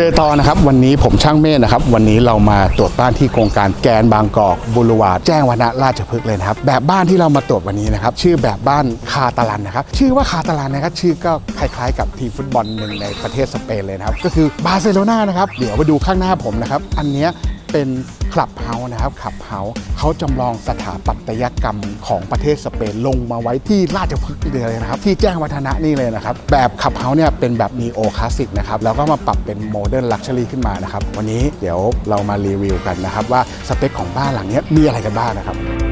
เจอตอนนะครับวันนี้ผมช่างเมฆนะครับ วันนี้เรามาตรวจบ้านที่โครงการแกนบางกอกบุรวาดแจ้งวัฒนะราชพฤกษ์เลยนะครับ แบบบ้านที่เรามาตรวจวันนี้นะครับ ชื่อแบบบ้านคาตาลันนะครับ ชื่อว่าคาตาลันนะครับ ชื่อก็คล้ายๆ กับทีมฟุตบอลหนึ่งในประเทศสเปนเลยนะครับ ก็คือบาร์เซโลนานะครับ เดี๋ยวมาดูข้างหน้าผมนะครับ อันเนี้ย เป็นคลับเฮาส์นะครับคลับเฮาส์เขาจำลองสถาปัตยกรรมของประเทศสเปนลงมาไว้ที่ราชพฤกษ์นี่เลยนะครับ ที่แจ้งวัฒนะนี่เลยนะครับ แบบคลับเฮาส์เนี่ยเป็นแบบนีโอคลาสสิกนะครับแล้วก็มาปรับเป็นโมเดิร์นลักชัวรี่ขึ้นมานะครับ วันนี้เดี๋ยวเรามารีวิวกันนะครับ ว่าสเปคของบ้านหลังนี้มีอะไรกันบ้างนะครับ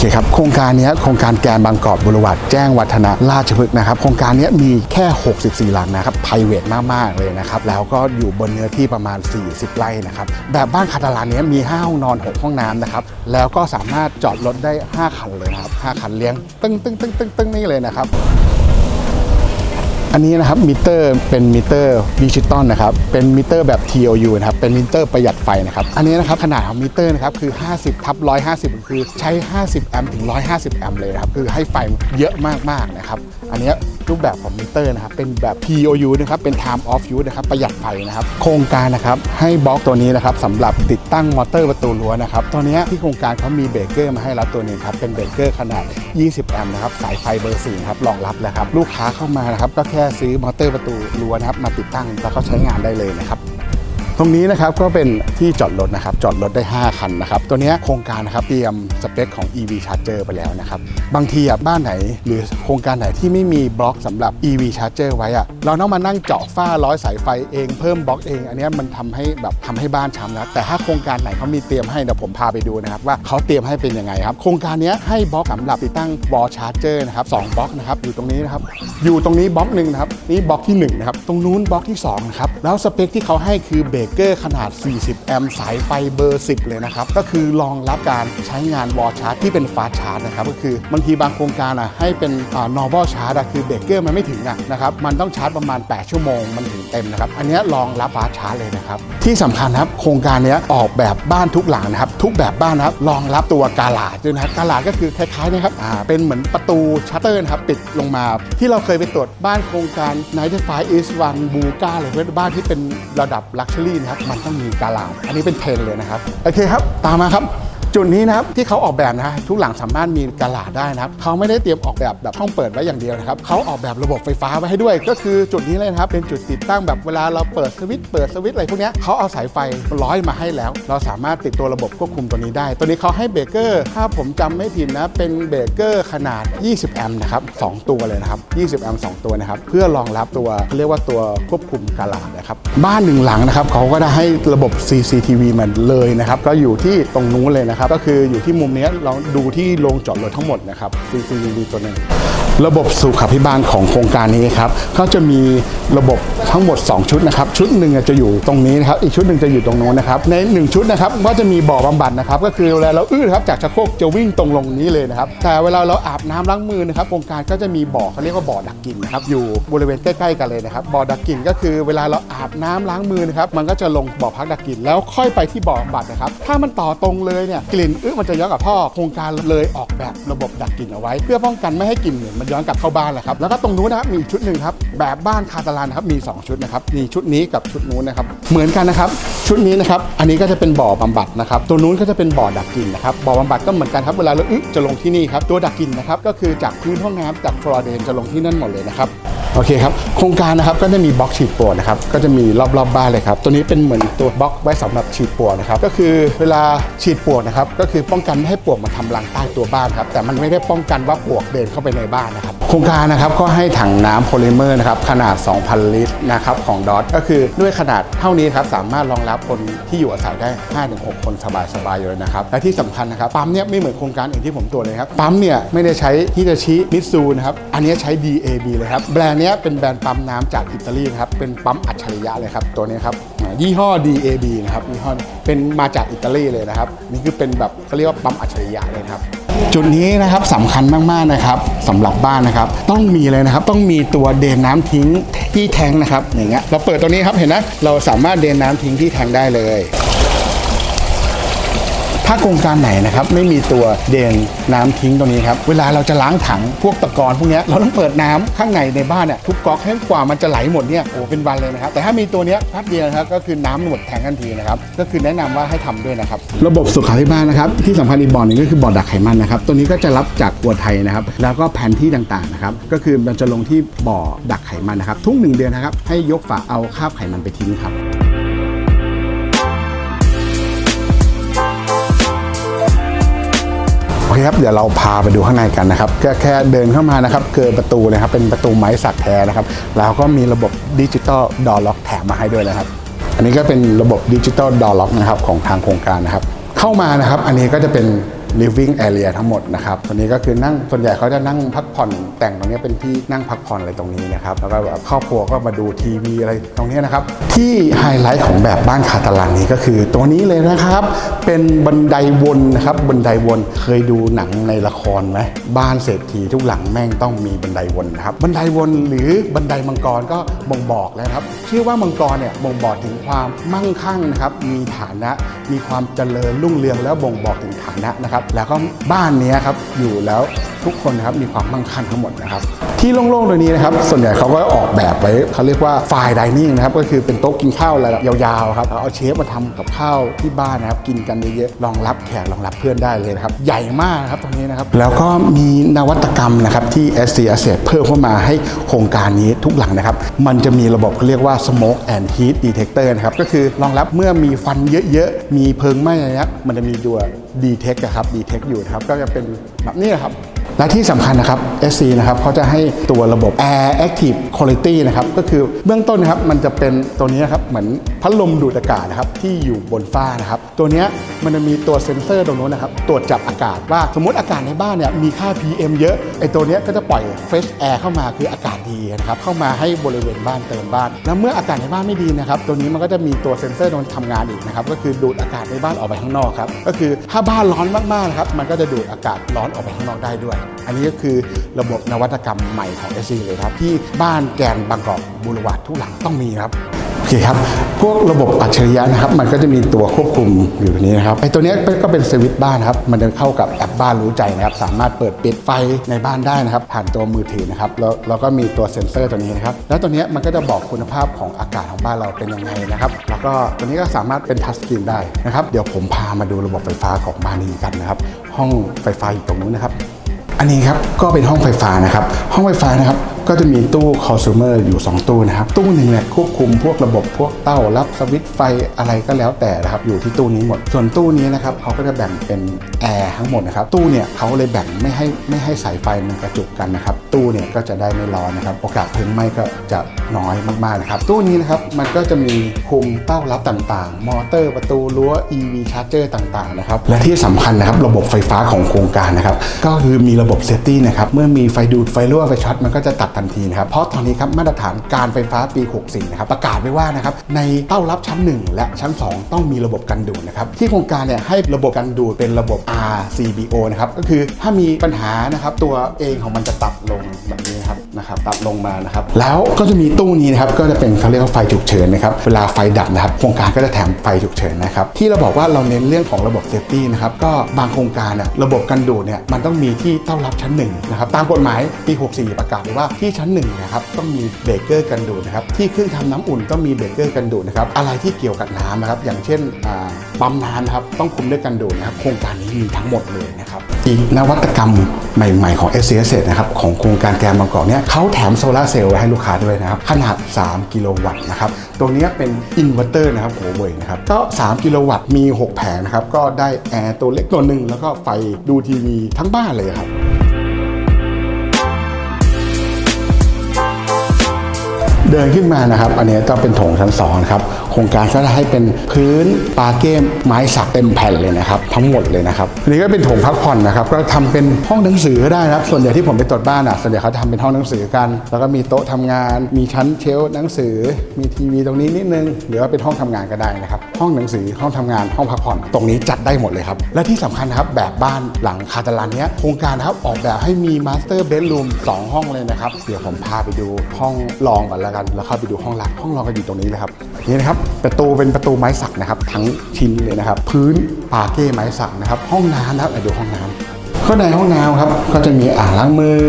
เคครับโครงการนี้โครงการแกนบางกอกบุรวัดแจ้งวัฒนะราชพฤกษ์นะครับโครงการนี้มีแค่ 64 หลังนะครับไพรเวทมาก ๆ เลยนะครับแล้วก็อยู่บนเนื้อที่ประมาณ 40 ไร่นะครับแบบบ้านคาตาลานนี้มี 5 ห้องนอน 6 ห้องน้ำนะครับแล้วก็สามารถจอดรถได้ 5 คันเลยนะครับ5คันเลี้ยงตึ้งตึ้งตึ้งตึ้งตึ้งนี่เลยนะครับ อันนี้นะครับมิเตอร์เป็นมิเตอร์ดิจิตอลนะครับเป็นมิเตอร์แบบ TOU นะครับเป็นมิเตอร์ประหยัดไฟนะครับอันนี้นะครับขนาดของมิเตอร์นะครับคือ 50ทับ150 คือใช้ 50 แอมป์ถึง 150 แอมป์เลยนะครับคือให้ไฟเยอะมากๆนะครับ อันนี้รูปแบบของมิเตอร์นะครับเป็นแบบ P O U นะครับเป็น time of use นะครับประหยัดไฟนะครับโครงการนะครับให้บล็อกตัวนี้นะครับสำหรับติดตั้งมอเตอร์ประตูรั้วนะครับตัวนี้ที่โครงการเขามีเบรกเกอร์มาให้รับตัวนึงครับเป็นเบรกเกอร์ขนาด 20 แอมป์นะครับสายไฟเบอร์4ครับรองรับแล้วครับลูกค้าเข้ามานะครับก็แค่ซื้อมอเตอร์ประตูรั้วนะครับมาติดตั้งแล้วก็ใช้งานได้เลยนะครับ ตรงนี้นะครับก็เป็นที่จอดรถนะครับจอดรถได้ 5 คันนะครับตัวนี้โครงการนะครับเตรียมสเปคของ EV Charger ไปแล้วนะครับบางทีบ้านไหนหรือโครงการไหนที่ไม่มีบล็อกสำหรับ EV Charger ไว้อะเราต้องมานั่งเจาะฝ้าร้อยสายไฟเองเพิ่มบล็อกเอง อันนี้มันทำให้แบบทำให้บ้านช้ำนะแต่ถ้าโครงการไหนเขามีเตรียมให้เดี๋ยวผมพาไปดูนะครับว่าเขาเตรียมให้เป็นยังไงครับโครงการนี้ให้บล็อกสำหรับติดตั้ง wall charger นะครับสองบล็อกนะครับอยู่ตรงนี้นะครับอยู่ตรงนี้บล็อกหนึ่งนะครับนี่บล็อกที่หนึ่งนะครับตรงนู้นบล็อกที่สองนะครับแล้วสเปคที่เขาให้คือเบรกเกอร์ขนาด 40 แอมป์สายไฟเบอร์ 10 เลยนะครับ ก็คือรองรับการใช้งานวอลชาร์จที่เป็นฟาชาร์จนะครับ ก็คือบางทีบางโครงการอะให้เป็นอ่านอร์ l ชาร์จคือเบรกเกอร์มันไม่ถึงอะนะครับ มันต้องชาร์จประมาณ 8 ชั่วโมงมันถึงเต็มนะครับ อันนี้รองรับฟาชาร์จเลยนะครับ ที่สำคัญนะครับโครงการนี้ออกแบบบ้านทุกหลังนะครับทุกแบบบ้านนะครับรองรับตัวกาลาดด้วยนะครับกาลาดก็คือคล้ายๆนะครับอ่าเป็นเหมือนประตูชัตเตอร์นะครับปิดลงมา ที่เราเคยไปตรวจบ้านโครงการ 95 East One บูกาเลยเป็นบ้านที่เป็นระดับลักชัวรี่นะครับมันต้องมีกาลาดอันนี้เป็นเทรนเลยนะครับโอเคครับ ตามมาครับ จุดนี้นะครับที่เขาออกแบบนะทุกหลังสามารถมีกาลาดได้นะครับเขาไม่ได้เตรียมออกแบบแบบช่องเปิดไว้อย่างเดียวนะครับเขาออกแบบระบบไฟฟ้าไว้ให้ด้วย ก็คือจุดนี้เลยนะครับเป็นจุดติดตั้งแบบเวลาเราเปิดสวิตช์เปิดสวิตช์อะไรพวกนี้เขาเอาสายไฟร้อยมาให้แล้ว เราสามารถติดตัวระบบควบคุมตัวนี้ได้ ตัวนี้เขาให้เบรกเกอร์ถ้าผมจำไม่ผิดนะเป็นเบรกเกอร์ขนาด 20 แอมป์นะครับสองตัวเลยนะครับ 20 แอมป์สองตัวนะครับเพื่อรองรับตัวเรียกว่าตัวควบคุมกาลาดนะครับบ้านหนึ่งหลังนะครับเขาก็ได้ให้ระบบ CCTV มันเลยนะครับก็อยู่ที่ตรงนู้นเลยนะครับก็คืออยู่ที่มุมนี้เราดูที่โรงจอดรถทั้งหมดนะครับ CCTV ตัวหนึ่ง ระบบสุขาภิบาลของโครงการนี้ครับก็จะมีระบบทั้งหมด 2 ชุดนะครับ ชุดหนึ่งจะอยู่ตรงนี้นะครับ อีกชุดหนึ่งจะอยู่ตรงโน้นนะครับ ใน 1 ชุดนะครับก็จะมีบ่อบำบัดนะครับ ก็คือเวลาเราอื้อครับจากชักโครกจะวิ่งตรงลงนี้เลยนะครับ แต่เวลาเราอาบน้ำล้างมือนะครับโครงการก็จะมีบ่อเขาเรียกว่าบ่อดักกลิ่นนะครับอยู่บริเวณใกล้ๆกันเลยนะครับบ่อดักกลิ่นก็คือเวลาเราอาบน้ำล้างมือนะครับมันก็จะลงบ่อพักดักกลิ่นแล้วค่อยไปที่บ่อบำบัดนะครับ ถ้ามันต่อตรงเลยเนี่ยกลิ่นอื้อมันจะย้อนกับท่อโครงการเลยออกแบบระบบดักกลิ่นเอาไว้ เพื่อป้องกันไม่ให้กลิ่นเหม็นมันย้อนกลับเข้าบ้านแหละครับแล้วก็ตรงนู้นนะครับมีอีกชุดหนึ่งครับแบบบ้านคาตาลานนะครับมี 2 ชุดนะครับมีชุดนี้กับชุดนู้นนะครับเหมือนกันนะครับชุดนี้นะครับอันนี้ก็จะเป็นบ่อบำบัดนะครับตัวนู้นก็จะเป็นบ่อดักกลิ่นนะครับบ่อบำบัดก็เหมือนกันครับเวลาเราอึจะลงที่นี่ครับตัวดักกลิ่นนะครับก็คือจากพื้นห้องน้ำจากฟลอร์เดนจะลงที่นั่นหมดเลยนะครับ โอเคครับ โครงการนะครับก็จะมีบล็อกฉีดปวกนะครับ ก็จะมีรอบๆบบ้านเลยครับ ตัวนี้เป็นเหมือนตัวบล็อกไว้สำหรับฉีดปวกนะครับ ก็คือเวลาฉีดปวกนะครับ ก็คือป้องกันไม่ให้ปวกมันทำรังใต้ตัวบ้านครับ แต่มันไม่ได้ป้องกันว่าปวกเดินเข้าไปในบ้านนะครับ โครงการนะครับก็ให้ถังน้ำโพลิเมอร์นะครับขนาด 2,000 ลิตรนะครับของดอทก็คือด้วยขนาดเท่านี้ครับสามารถรองรับคนที่อยู่อาศัยได้ 5-6 คนสบายๆเลยนะครับ และที่สำคัญนะครับปั๊มเนี่ยไม่เหมือนโครงการอื่นที่ผมตรวจเลยครับปั๊มเนี่ยไม่ได้ใช้ฮิตาชิมิตซูนะครับอันนี้ใช้ DAB เลยครับแบรนด์เนี้ยเป็นแบรนด์ปั๊มน้ำจากอิตาลีครับ เป็นปั๊มอัจฉริยะเลยครับ ตัวนี้ครับ ยี่ห้อ DAB นะครับ ยี่ห้อ เป็นมาจากอิตาลีเลยนะครับ นี่คือเป็นแบบเขาเรียกว่าปั๊มอัจฉริยะเลยครับ จุดนี้นะครับสำคัญมากๆนะครับสำหรับบ้านนะครับ ต้องมีเลยนะครับ ต้องมีตัวเดนน้ำทิ้งที่แทงนะครับ อย่างเงี้ย เราเปิดตัวนี้ครับ เห็นนะ เราสามารถเดนน้ำทิ้งที่แทงได้เลย ถ้าโครงการไหนนะครับไม่มีตัวเดนน้ำทิ้งตรงนี้ครับเวลาเราจะล้างถังพวกตะกอนพวกนี้เราต้องเปิดน้ำข้างในในบ้านเนี่ยทุกก๊อกให้กว่ามันจะไหลหมดเนี่ยโอ้เป็นวันเลยนะครับแต่ถ้ามีตัวนี้ยแป๊บเดียวนะครับก็คือน้ำหมดแทงทันทีนะครับก็คือแนะนำว่าให้ทำด้วยนะครับระบบสุขาภิบาลนะครับที่สำคัญอีกบ่อหนึงก็คือบ่อดักไขมันนะครับตัวนี้ก็จะรับจากกัวไทยนะครับแล้วก็แผนที่ต่างๆนะครับก็คือมันจะลงที่บ่อดักไขมันนะครับทุกหนึ่งเดือนนะครับให้ยกฝาเอาคราบไขมันไปทิ้งครับ เคครับ เดี๋ยวเราพาไปดูข้างในกันนะครับแค่แค่เดินเข้ามานะครับเกิดประตูเลยครับเป็นประตูไม้สักแท้นะครับ แล้วก็มีระบบดิจิตอลดอล็อกแถมมาให้ด้วยนะครับ อันนี้ก็เป็นระบบดิจิตอลดอล็อกนะครับของทางโครงการนะครับ เข้ามานะครับ อันนี้ก็จะเป็น living area ทั้งหมดนะครับตัวนี้ก็คือนั่งส่วนใหญ่เขาจะนั่งพักผ่อน แต่งตรงนี้เป็นที่นั่งพักผ่อนอะไรตรงนี้นะครับแล้วก็แบบครอบครัวก็มาดูทีวีอะไรตรงนี้นะครับ ที่ไฮไลท์ของแบบบ้านคาตาลันนี้ก็คือตัวนี้เลยนะครับ เป็นบันไดวนนะครับบันไดวนเคยดูหนังในละครไหมบ้านเศรษฐีทุกหลังแม่งต้องมีบันไดวนนะครับบันไดวนหรือบันไดมังกรก็บ่งบอกแล้วครับชื่อว่ามังกรเนี่ยบ่งบอกถึงความมั่งคั่งนะครับมีฐานะ มีความเจริญรุ่งเรืองแล้วบ่งบอกถึงฐานะนะครับแล้วก็บ้านนี้ครับอยู่แล้วทุกคนนะครับมีความมั่งคั่งทั้งหมดนะครับที่โล่งๆตรงนี้นะครับส่วนใหญ่เขาก็ออกแบบไว้เขาเรียกว่าไฟดิเนิ่งนะครับก็คือเป็นโต๊ะกินข้าวระดับยาวๆครับเอาเชฟมาทำกับข้าวที่บ้านนะครับกินกันเยอะๆรองรับแขกรองรับเพื่อนได้เลยนะครับใหญ่มากนะครับตรงนี้นะครับแล้วก็มีนวัตกรรมนะครับที่ SC Asset เพิ่มเข้ามาให้โครงการนี้ทุกหลังนะครับมันจะมีระบบเขาเรียกว่า Smoke and Heat Detector นะครับก็คือรองรับเมื่อมีฟันเยอะๆมีเพลิงไหม้นะครับมันจะมีตัว Detect อะครับ Detect อยู่นะครับ ก็จะเป็นแบบนี้นะครับ และที่สำคัญนะครับ SC นะครับเขาจะให้ตัวระบบ Air Active Quality นะครับก็คือเบื้องต้นนะครับมันจะเป็นตัวนี้นะครับเหมือนพัดลมดูดอากาศนะครับที่อยู่บนฟ้านะครับตัวนี้มันจะมีตัวเซ็นเซอร์ตรงนู้นนะครับตรวจจับอากาศว่าสมมติอากาศในบ้านเนี่ยมีค่า PM เยอะไอตัวนี้ก็จะปล่อย Fresh Air เข้ามาคืออากาศดีนะครับเข้ามาให้บริเวณบ้านเติมบ้าน แล้วเมื่ออากาศในบ้านไม่ดีนะครับตัวนี้มันก็จะมีตัวเซ็นเซอร์ตรงนี้ทำงานอีกนะครับก็คือดูดอากาศในบ้านออกไปข้างนอกครับก็คือถ้าบ้านร้อนมากๆนะครับมันก็จะดูดอากาศร้อนออกไปข้างนอกได้ด้วยอันนี้ก็คือระบบนวัตกรรมใหม่ของ SC เลยครับ ที่บ้านแกนบางกอกบูรวาดทุกหลังต้องมีครับโอเคครับ พวกระบบอัจฉริยะนะครับ มันก็จะมีตัวควบคุมอยู่ตรงนี้นะครับไอ้ตัวนี้ก็เป็นสวิตช์บ้านครับ มันจะเข้ากับแอปบ้านรู้ใจนะครับ สามารถเปิดปิดไฟในบ้านได้นะครับ ผ่านตัวมือถือนะครับ แล้วเราก็มีตัวเซ็นเซอร์ตัวนี้นะครับ แล้วตัวนี้มันก็จะบอกคุณภาพของอากาศของบ้านเราเป็นยังไงนะครับ แล้วก็ตัวนี้ก็สามารถเป็นทัชสกรีนได้นะครับ เดี๋ยวผมพามาดูระบบไฟฟ้าของบ้านนี้กันนะครับ ห้องไฟฟ้าอยู่ตรงนู้นนะครับ อันนี้ครับก็เป็นห้องไฟฟ้านะครับ ห้องไฟฟ้านะครับ ก็จะมีตู้ consumer อยู่ 2 ตู้นะครับ ตู้หนึ่งเนี่ยควบคุมพวกระบบพวกเต้ารับสวิตช์ไฟอะไรก็แล้วแต่นะครับอยู่ที่ตู้นี้หมด ส่วนตู้นี้นะครับเขาก็จะแบ่งเป็นแอร์ทั้งหมดนะครับตู้เนี่ยเขาเลยแบ่งไม่ให้ไม่ให้สายไฟมันกระจุกกันนะครับตู้เนี่ยก็จะได้ไม่ร้อนนะครับโอกาสเพลิงไหม้ก็จะน้อยมากๆนะครับตู้นี้นะครับมันก็จะมีคุมเต้ารับต่างๆ มอเตอร์ประตูรั้ว EV charger ต่างๆนะครับและที่สำคัญนะครับระบบไฟฟ้าของโครงการนะครับก็คือมีระบบเซฟตี้นะครับเมื่อมีไฟดูดไฟรั่วไฟช็อตมันก็จะตัดทันทีนะครับเพราะตอนนี้ครับมาตรฐานการไฟฟ้าปี 64 นะครับประกาศไว้ว่านะครับในเต้ารับชั้น 1 และชั้น 2 ต้องมีระบบกันดูดนะครับที่โครงการเนี่ยให้ระบบกันดูดเป็นระบบ RCBO นะครับก็คือถ้ามีปัญหานะครับตัวเองของมันจะตัดลงแบบนี้ครับนะครับตัดลงมานะครับแล้วก็จะมีตู้นี้นะครับก็จะเป็นเขาเรียกว่าไฟฉุกเฉินนะครับเวลาไฟดับนะครับโครงการก็จะแถมไฟฉุกเฉินนะครับที่เราบอกว่าเราเน้นเรื่องของระบบเซฟตี้นะครับก็บางโครงการเนี่ยระบบกันดูดเนี่ยมันต้องมีที่เต้ารับชั้นหนึ่งนะครับตามกฎหมายปี 64 ประกาศไว้ว่าที่ชั้นหนึ่งนะครับต้องมีเบรกเกอร์กันดูดนะครับที่เครื่องทำน้ำอุ่นต้องมีเบรกเกอร์กันดูดนะครับอะไรที่เกี่ยวกับน้ำนะครับอย่างเช่นปั๊มน้ำนะครับต้องคุมด้วยกันดูดนะครับโครงการนี้มีทั้งหมดเลยนะครับอีกนวัตกรรมใหม่ๆของ s c s นะครับของโครงการแกนบางกอกเนี่ยเขาแถมโซลาร์เซลล์ไว้ให้ลูกค้าด้วยนะครับขนาด 3 กิโลวัตต์นะครับตัวนี้เป็นอินเวอร์เตอร์นะครับโหเว่ยนะครับก็ 3 กิโลวัตต์มี 6 แผงนะครับก็ได้แอร์ตัวเล็กตัวหนึ่งแล้วก็ไฟดูทีวีทั้งบ้านเลยครับ เดินขึ้นมานะครับ อันนี้จะเป็นโถงชั้นสองครับ รงการก็จะให้เป็นพื้นปาเก้ไม้สักเต็มแผ่นเลยนะครับทั้งหมดเลยนะครับอันนี้ก็เป็นโถงพักผ่อนนะครับก็ทำเป็นห้องหนังสือก็ได้นะครับ ส่วนใหญ่ที่ผมไปตรวจบ้านอะส่วนใหญ่เขาทำเป็นห้องหนังสือกัน แล้วก็มีโต๊ะทำงาน มีชั้นเชลหนังสือ มีทีวีตรงนี้นิดนึงหรือว่าเป็นห้องทำงานก็ได้นะครับห้องหนังสือห้องทำงานห้องพักผ่อนตรงนี้จัดได้หมดเลยครับและที่สำคัญครับแบบบ้านหลังคาตาลันเนี้ยโครงการครับออกแบบให้มีมาสเตอร์เบดรูม2ห้องเลยนะครับเดี๋ยวผมพาไปดูห้องรองก่อนแล้วกัน แล้วเข้าไปดูห้องหลักห้องรองก็อยู่ตรงนี้เลยครับนี่นะครับประตูเป็นประตูไม้สักนะครับทั้งชิ้นเลยนะครับ พื้นปาเก้ไม้สักนะครับ ห้องน้ำนะครับดูห้องน้ำข้างในห้องน้ำครับก็จะมีอ่างล้างมือ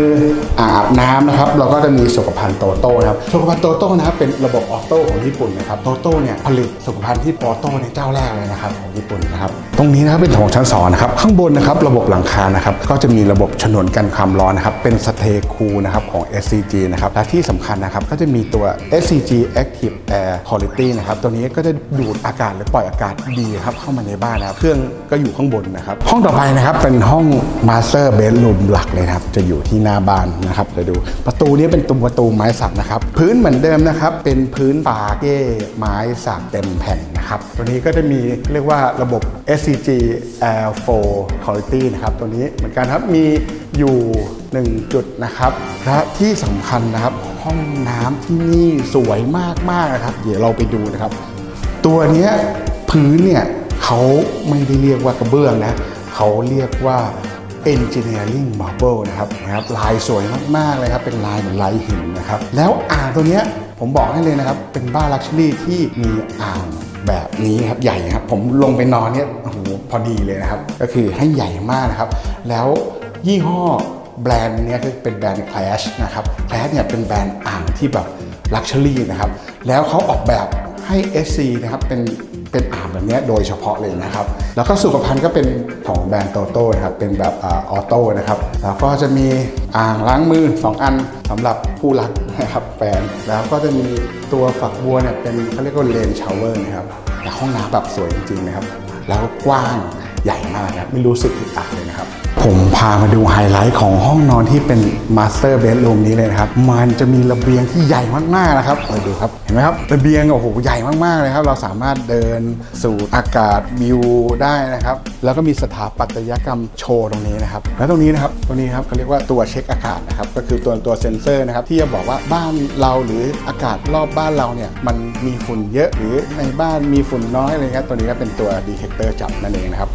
อ่างอาบน้ำนะครับเราก็จะมีสุขภัณฑ์โตโต้นะครับสุขภัณฑ์โตโต้นะครับเป็นระบบออโต้ของญี่ปุ่นนะครับโตโต้เนี่ยผลิตสุขภัณฑ์ที่ออโต้ในเจ้าแรกเลยนะครับของญี่ปุ่นนะครับ ตรงนี้นะครับเป็นโถงชั้นสองนะครับข้างบนนะครับระบบหลังคานะครับก็จะมีระบบฉนวนกันความร้อนนะครับเป็นสเตคูนะครับของ SCG นะครับและที่สำคัญนะครับก็จะมีตัว SCG Active Air Quality นะครับตัวนี้ก็จะดูดอากาศหรือปล่อยอากาศดีครับเข้ามาในบ้านนะครับเครื่องก็อยู่ข้างบนนะครับห้องต่อไปนะครับเป็นห้อง Master Bedroom หลักเลยครับจะอยู่ที่หน้าบ้านนะครับเดี๋ยวดู ประตูนี้เป็นตัวประตูไม้สักนะครับพื้นเหมือนเดิมนะครับเป็นพื้นปาเก้ไม้สักเต็มแผ่นนะครับตัวนี้ก็จะมีเรียกว่าระบบ SCG Air4 Quality นะครับ ตัวนี้เหมือนกันครับ มีอยู่ 1 จุดนะครับและที่สำคัญนะครับ ห้องน้ำที่นี่สวยมาก ๆ นะครับ เดี๋ยวเราไปดูนะครับ ตัวนี้พื้นเนี่ยเขาไม่ได้เรียกว่ากระเบื้องนะ เขาเรียกว่า engineering marble นะครับนะครับ ลายสวยมาก ๆ เลยครับ เป็นลายเหมือนลายหินนะครับ แล้วอ่างตัวนี้ผมบอกให้เลยนะครับ เป็นบ้านลักชัวรี่ที่มีอ่าง แบบนี้ครับใหญ่ครับ ผมลงไปนอนเนี่ยโอ้โหพอดีเลยนะครับ ก็คือให้ใหญ่มากนะครับ แล้วยี่ห้อแบรนด์เนี้ยคือเป็นแบรนด์ Clash นะครับ Clash เนี่ยเป็นแบรนด์อ่างที่แบบลักชัวรี่นะครับ แล้วเขาออกแบบให้ SC นะครับเป็น เป็นอ่างแบบนี้โดยเฉพาะเลยนะครับ แล้วก็สุขภัณฑ์ก็เป็นของแบรนด์โตโต้นะครับ เป็นแบบออโต้นะครับ แล้วก็จะมีอ่างล้างมือ 2 อันสำหรับผู้รักนะครับแฟน แล้วก็จะมีตัวฝักบัวเนี่ยเป็นเขาเรียกว่าเลนชาวเวอร์นะครับแต่ห้องน้ำแบบสวยจริงๆนะครับ แล้วกว้างใหญ่มากนะครับไม่รู้สึกอึดอัดเลยนะครับ ผมพามาดูไฮไลท์ของห้องนอนที่เป็นมาสเตอร์เบด o ูมนี้เลยนะครับ มันจะมีระเบียงที่ใหญ่มากๆนะครับเออดูครับ เห็นไหมครับ ระเบียงโอ้โหใหญ่มากๆเลยครับ เราสามารถเดินสู่อากาศวิวได้นะครับ แล้วก็มีสถาปัตยกรรมโชว์ตรงนี้นะครับ แล้วตรงนี้นะครับ ตรงนี้ครับเขาเรียกว่าตัวเช็คอากาศนะครับ ก็คือตัวตัวเซ็นเซอร์นะครับที่จะบอกว่าบ้านเราหรืออากาศรอบบ้านเราเนี่ยมันมีฝุ่นเยอะหรือในบ้านมีฝุ่นน้อยอะไรเงี้ยตัวนี้ก็เป็นตัวดีเทคเตอร์จับนั่นเองนะครับ